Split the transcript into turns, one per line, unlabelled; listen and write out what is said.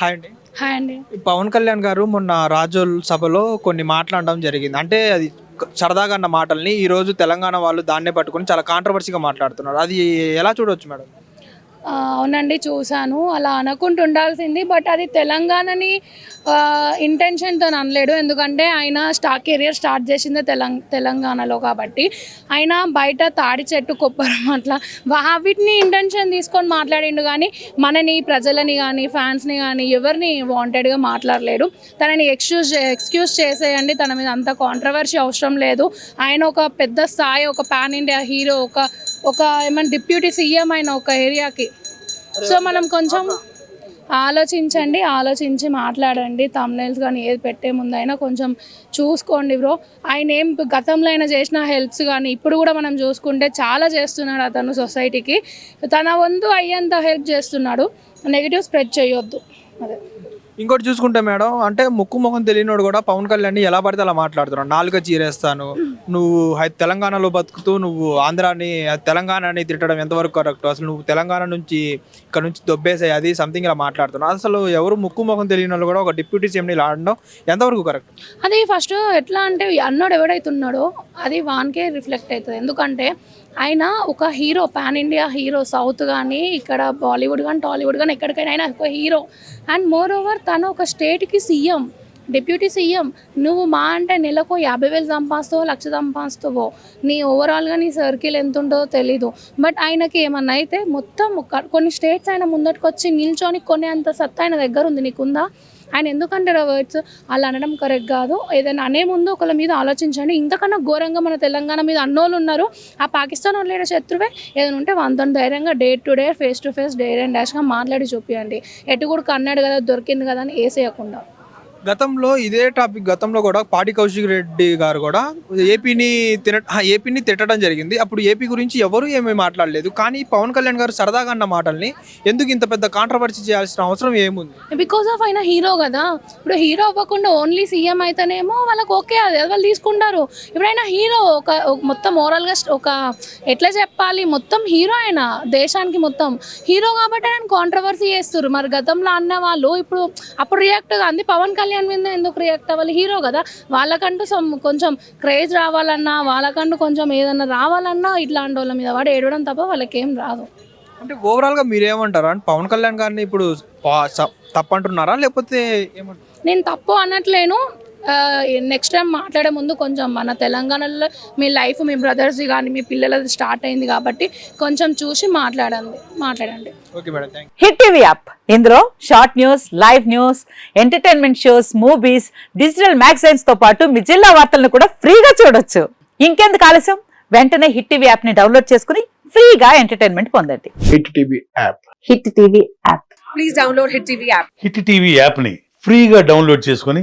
Hi అండి.
Hi అండి.
పవన్ కళ్యాణ్ గారు మొన్న రాజోల్ సభలో కొన్ని మాట్లాడడం జరిగింది. అంటే అది సరదాగా అన్న మాటల్ని ఈ రోజు తెలంగాణ వాళ్ళు దాన్నే పట్టుకొని చాలా కాంట్రవర్సీగా మాట్లాడుతున్నారు. అది ఎలా చూడవచ్చు మేడం?
అవునండి చూశాను. అలా అనుకుంటూ ఉండాల్సింది బట్ అది తెలంగాణని ఇంటెన్షన్తో అనలేడు ఎందుకంటే ఆయన స్టాక్ కెరియర్ స్టార్ట్ చేసిందే తెలంగ తెలంగాణలో కాబట్టి. ఆయన బయట తాడి చెట్టు కొబ్బరం అట్లా వాటిని ఇంటెన్షన్ తీసుకొని మాట్లాడిండు కానీ మనని ప్రజలని కానీ ఫ్యాన్స్ని కానీ ఎవరిని వాంటెడ్గా మాట్లాడలేడు తనని ఎక్స్క్యూజ్ ఎక్స్క్యూజ్ చేసేయండి. తన మీద అంత కాంట్రవర్సీ అవసరం లేదు. ఆయన ఒక పెద్ద స్థాయి ఒక పాన్ ఇండియా హీరో ఒక ఒక ఏమైనా డిప్యూటీ సీఎం అయిన ఒక ఏరియాకి. సో మనం కొంచెం ఆలోచించండి ఆలోచించి మాట్లాడండి. తమ్నైల్స్ కానీ ఏది పెట్టే ముందైనా కొంచెం చూసుకోండి బ్రో. ఆయన ఏం గతంలో అయినా చేసిన హెల్ప్స్ కానీ ఇప్పుడు కూడా మనం చూసుకుంటే చాలా చేస్తున్నాడు అతను సొసైటీకి. తన వంతు అయ్యేంత హెల్ప్ చేస్తున్నాడు. నెగిటివ్ స్ప్రెడ్ చేయొద్దు. అదే.
ఇంకోటి చూసుకుంటే మేడం అంటే ముక్కు ముఖం తెలియనోడు కూడా పవన్ కళ్యాణ్ ఎలా పడితే అలా మాట్లాడుతున్నాడు. నాలుక చీరేస్తాను నువ్వు తెలంగాణలో బతుకుతూ నువ్వు ఆంధ్రాని తెలంగాణని తిట్టడం ఎంతవరకు కరెక్ట్ అసలు నువ్వు తెలంగాణ నుంచి ఇక్కడ నుంచి దొబ్బేసాయి అది సంథింగ్ ఇలా మాట్లాడుతున్నావు. అసలు ఎవరు ముక్కు ముఖం తెలియని వాళ్ళు కూడా ఒక డిప్యూటీ సీఎంని ఇలా ఆడడం ఎంతవరకు కరెక్ట్
అది ఫస్ట్ ఎట్లా అంటే అన్నోడు ఎవడైతే ఉన్నాడో అది వానికే రిఫ్లెక్ట్ అవుతుంది. ఎందుకంటే ఆయన ఒక hero pan India hero south కానీ ఇక్కడ బాలీవుడ్ కానీ టాలీవుడ్ కానీ ఎక్కడికైనా ఆయన ఒక హీరో. అండ్ మోర్ ఓవర్ తను ఒక స్టేట్కి సీఎం డిప్యూటీ సీఎం. నువ్వు మా అంటే నెలకు యాభై వేలు సంపాదిస్తావో లక్ష సంపాదిస్తావో? నీ ఓవరాల్గా నీ సర్కిల్ ఎంత ఉంటుందో తెలీదు. బట్ ఆయనకి ఏమన్నా అయితే మొత్తం కొన్ని స్టేట్స్ ఆయన ముందటికి వచ్చి నిల్చొని కొనే అంత సత్తా ఆయన దగ్గర ఉంది. నీకుందా? ఆయన ఎందుకంటే వర్డ్స్ అలా అనడం కరెక్ట్ కాదు. ఏదైనా అనే ముందు ఒకళ్ళ మీద ఆలోచించండి. ఇంతకన్నా ఘోరంగా మన తెలంగాణ మీద అన్నోళ్ళు ఉన్నారు. ఆ పాకిస్తాన్ వాళ్ళ శత్రువే? ఏదైనా ఉంటే వాళ్ళతో ధైర్యంగా day to day face to face day and డాష్గా మాట్లాడి చూపించండి ఎటు కూడా కన్నాడు కదా దొరికింది కదా అని వేసేయకుండా
గతంలో ఇదే టాపిక్ గతంలో కూడా పాటి కౌశిక్ రెడ్డి గారు కూడా ఏపీని తిన ఏపీని తిట్టడం జరిగింది. అప్పుడు ఏపీ గురించి ఎవరు ఏమీ మాట్లాడలేదు. కానీ పవన్ కళ్యాణ్ గారు సరదాగా అన్న మాటల్ని ఎందుకు ఇంత పెద్ద కాంట్రవర్సీ చేయాల్సిన అవసరం ఏముంది?
బికాస్ ఆఫ్ ఆయన హీరో కదా. ఇప్పుడు హీరో అవ్వకుండా ఓన్లీ సీఎం అయితేనేమో వాళ్ళకి ఓకే అది వాళ్ళు తీసుకుంటారు. ఇప్పుడు ఆయన హీరో ఒక ఒక మొత్తం ఓవరాల్గా ఒక ఎట్లా చెప్పాలి? మొత్తం హీరో ఆయన దేశానికి మొత్తం. హీరో కాబట్టి ఆయన కాంట్రవర్సీ చేస్తారు మరి గతంలో అన్న వాళ్ళు ఇప్పుడు అప్పుడు రియాక్ట్ అంది పవన్ కళ్యాణ్ మీద ఎందుకు రియాక్ట్ అవ్వాలి? హీరో కదా. వాళ్ళకంటూ కొంచెం క్రేజ్ రావాలన్నా వాళ్ళకంటూ కొంచెం ఏదన్నా రావాలన్నా ఇట్లాంటి వాళ్ళ మీద వాడు ఏడవడం తప్ప వాళ్ళకి ఏం రాదు.
అంటే ఓవరాల్గా మీరేమంటారు? అంటే పవన్ కళ్యాణ్ గారిని ఇప్పుడు తప్పంటున్నారా? లేకపోతే
నేను తప్పు అనట్లేను. నెక్స్ట్ టైం మాట్లాడే ముందు కొంచెం మన తెలంగాణలో మీ లైఫ్ మీ బ్రదర్స్ది కానీ మీ పిల్లలది స్టార్ట్ అయింది కాబట్టి కొంచెం చూసి మాట్లాడండి మాట్లాడండి.
Okay madam thank
hit TV app ఇందులో short news live news entertainment shows movies digital మ్యాగజైన్స్తో పాటు మీ జిల్లా వార్తలను కూడా ఫ్రీగా చూడొచ్చు. ఇంకెందుకు ఆలస్యం? వెంటనే హిట్ టీవీ యాప్ని డౌన్లోడ్ చేసుకుని ఫ్రీగా ఎంటర్టైన్మెంట్ పొందండి.
Hit TV app
hit TV app
hit TV యాప్ని ఫ్రీగా డౌన్లోడ్ చేసుకొని